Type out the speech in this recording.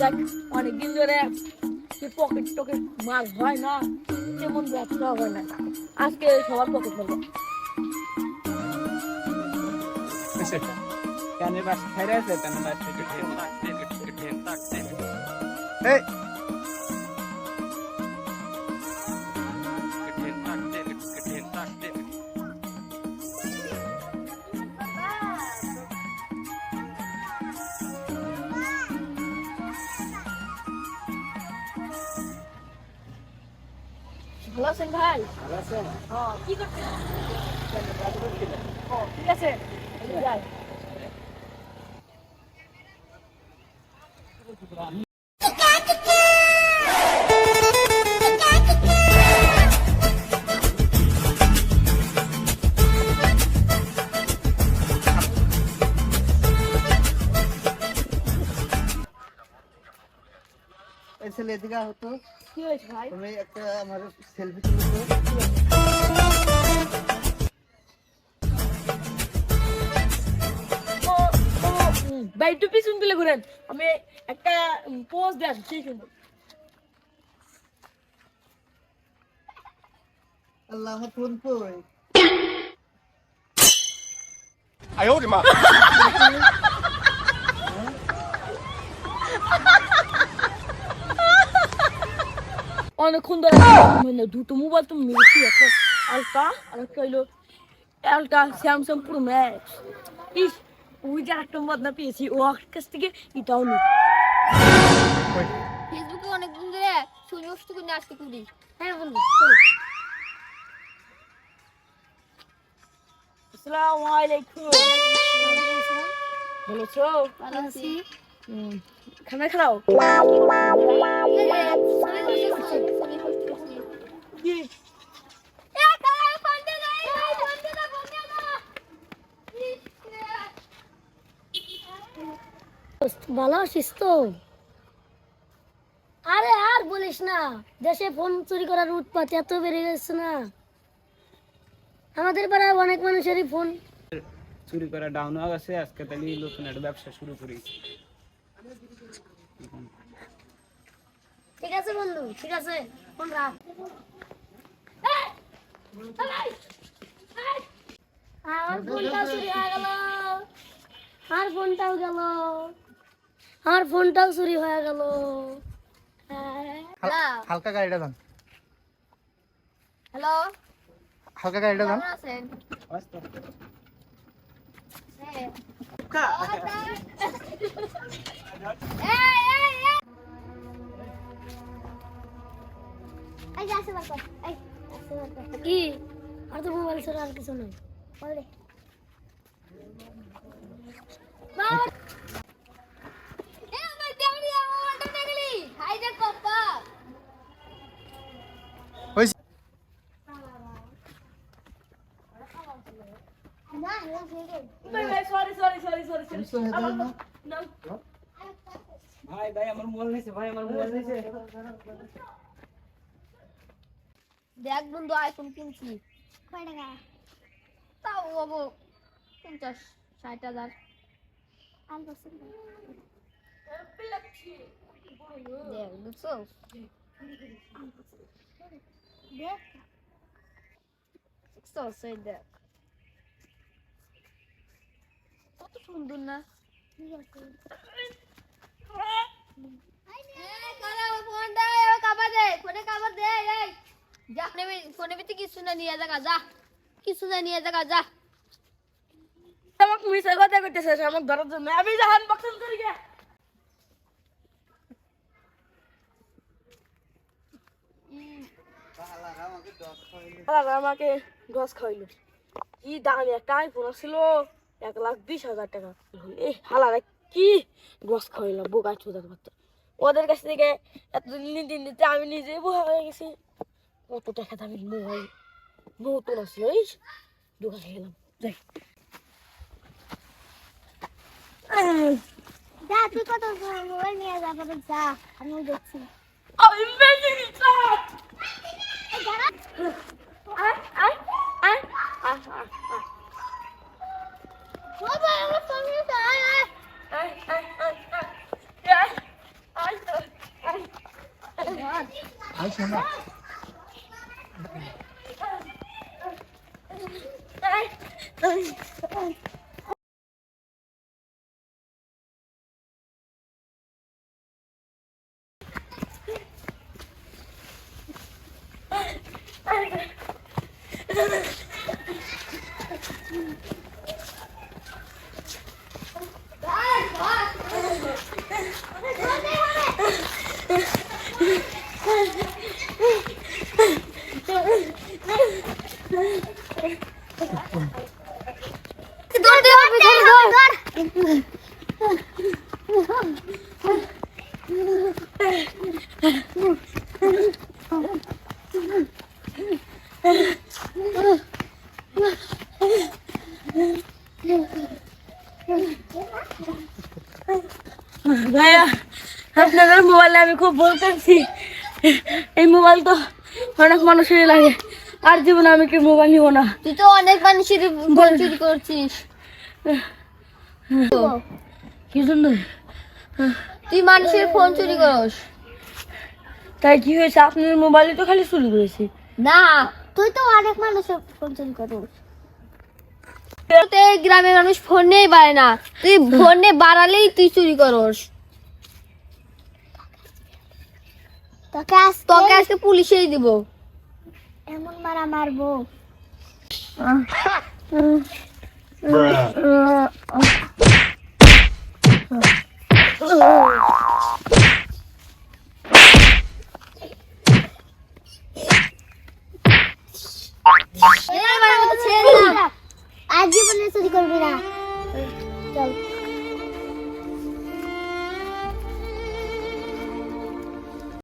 দেখ অনেকদিন ধরে যে পকেট টকেট মাছ হয় না, তেমন ব্যবসা হয় না। আজকে সবার পকেট হবে কানে বাস খাইরা আছে কানে বাস এই ভালো আছেন ভাই? হ্যাঁ কি করছেন? ও, ঠিক আছে। যাই। ছেলে এদিকে হতো কি হয়েছে ভাই? তুমি একটা আমার সেলফি তুলতো ও ও উম, ভাই একটু পিছন দিলে ঘুরেন। আমি একটা পোজ আসছি সেই সুন্দর আল্লাহ আমার ফোন কই অনেকক্ষণ ধরে মানে দুটো মোবাইল তো মেরেছি একটা আলকা আর একটা হইল আলকা স্যামসাং প্রো ম্যাক্স ইস ওই যে একটা বদনা পেয়েছি ও কাছ থেকে এটাও নেই ফেসবুকে অনেকদিন ধরে সূর্যাস্ত করে আজকে করি। হ্যাঁ বন্ধু আসসালামু আলাইকুম। ভালো আছো? ভালো আছি। খানা খাও? কি ভালো আছিস তো? আরে আর বলিস না, দেশে ফোন চুরি করার উৎপাত এত বেড়ে গেছে না। আমাদের পাড়ায় অনেক মানুষেরই ফোন। চুরি করা ডাউন হয়ে গেছে, আজকে তাহলে নতুন একটা ব্যবসা শুরু করি। ঠিক আছে বন্ধু ঠিক আছে। ফোন রাখ। আমার ফোনটা চুরি হয়ে গেল। আর ফোনটাও গেল। আর ফোনটাও চুরি হয়ে গেল। হালকা গাড়িটা দান হ্যালো। হালকা গাড়িটা দান কেমন আছেন? আস্তে আস্তে। হ্যাঁ। এই, আসে বার কর, এই, আসে বার কর। কি? আর তো মোবাইল ছাড়া আর কিছু নাই। বল বাবা। এ, আমার দেওরি, মোবাইলটা নিয়ে হাই রে কপ্পা। হয়েছে না, না, ভাই ভাই sorry sorry sorry sorry sorry তো না না ভাই ভাই আমার মোবাইল নিছে ভাই আমার মোবাইল নিছে। দেখ বন্ধু আইফোন কিনছি। কয় টাকা? তাও বাবু পঞ্চাশ ষাট হাজার। দেখ বুঝছ দেখছ সেই দেখ। কত সুন্দর না? দে ফোনে কাবা দে যা। ফোনে কিছু না নিয়ে যা কিছু না নিয়ে যা আমাকে মিশে কথা ধরার জন্য। আমি করি গে। আমাকে গছ খাইলো কি দামি একটা আইফোন ছিল এক লাখ বিশ হাজার টাকা। এ হালারা, কি গছ খাইলো বোকা চোদার ওদের কাছ থেকে এতদিন নিতে নিতে আমি নিজেই বোকা হয়ে গেছি। Outro dessa da mesmo aí. No outro nas leis do galera. Vem. Да, ты потом звонил мне за подца, а ну дети. А вы меня не так! А, а, а, а, а, а. Папа, я вас там не знаю. Ай, ай, ай, ай. Ай, ай, ай. Ай, ай, ай. 哎哎哎哎哎哎 ভাইয়া আপনাদের মোবাইলে আমি খুব বলতেছি। এই মোবাইল তো অনেক মানুষেরই লাগে। আর জীবনে আমি কি মোবাইল নিব না? তুই তো অনেক মানুষের ফোন চুরি করছিস। কি জন্য তুই মানুষের ফোন চুরি করস। তাই কি হয়েছে? আপনার মোবাইলে তো খালি চুরি করেছি। না তুই তো অনেক মানুষের ফোন চুরি করিস। গ্রামের মানুষ ফোন নেই পারে না। তুই ফোন নিয়ে বাড়ালেই তুই চুরি করস। তোকে আজ তোকে আজকে পুলিশেই দিব। এমন মারা মারবো। আহ,